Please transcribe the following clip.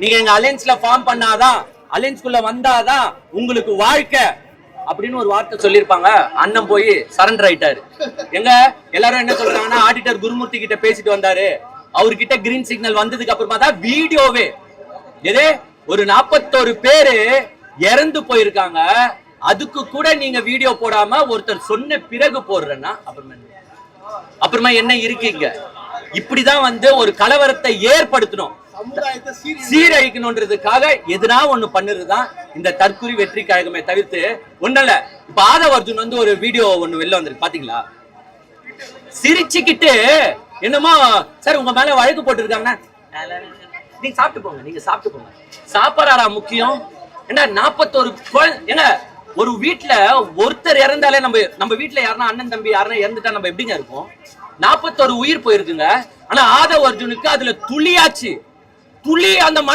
நீங்க எங்க அலைன்ஸ்ல ஃபார்ம் பண்ணாதான் அலைன்ஸ்குள்ள வந்தாதான் உங்களுக்கு வாழ்க்கை அப்படின்னு ஒரு வார்த்தை சொல்லியிருப்பாங்க. அண்ணன் போய் சரண்டர் ஆயிட்டாரு. எங்க? எல்லாரும் என்ன சொல்றாங்கன்னா ஆடிட்டர் குருமூர்த்தி கிட்ட பேசிட்டு வந்தாரு. அவர்கிட்ட கிரீன் சிக்னல் வந்ததுக்கு அப்புறமா தான் வீடியோவே. எதே? ஒரு நாற்பத்தோரு பேரு இறந்து போயிருக்காங்க. அதுக்கு கூட நீங்க வீடியோ போடாம ஒருத்தர் சொன்ன பிறகு போடுறேன்னா அப்புறமா அப்புறமா என்ன இருக்கீங்க இப்படிதான் வந்து ஒரு கலவரத்தை ஏற்படுத்தணும். சமுதாயத்தை சீர் சீரழிக்கணுன்றதுக்காக எதுனா ஒண்ணு பண்ணுறதுதான் இந்த தற்குறி வெற்றி கழகமே தவிர்த்து ஒண்ணல இப்ப ஆதவ அர்ஜுன் வந்து ஒரு வீடியோ ஒண்ணு வெளில வந்திருக்கு. பாத்தீங்களா? சிரிச்சுக்கிட்டு என்னமோ சார் உங்க மேல வழக்கு போட்டிருக்காங்கன்னா நீங்க சாப்பிட்டு போங்க நீங்க சாப்பிட்டு போங்க. சாப்பாடா முக்கியம். என்ன நாற்பத்தோரு ஏங்க ஒரு வீட்டுல ஒருத்தர் இறந்தாலே நம்ம நம்ம வீட்டுல யாருன்னா அண்ணன் தம்பி யாருன்னா இறந்துட்டா நம்ம எப்படிங்க இருக்கும் நாற்பத்தோரு உயிர் போயிருக்குங்க. ஆனா ஆதவ அர்ஜுனுக்கு அதுல துளியாச்சு. துளி அந்த மன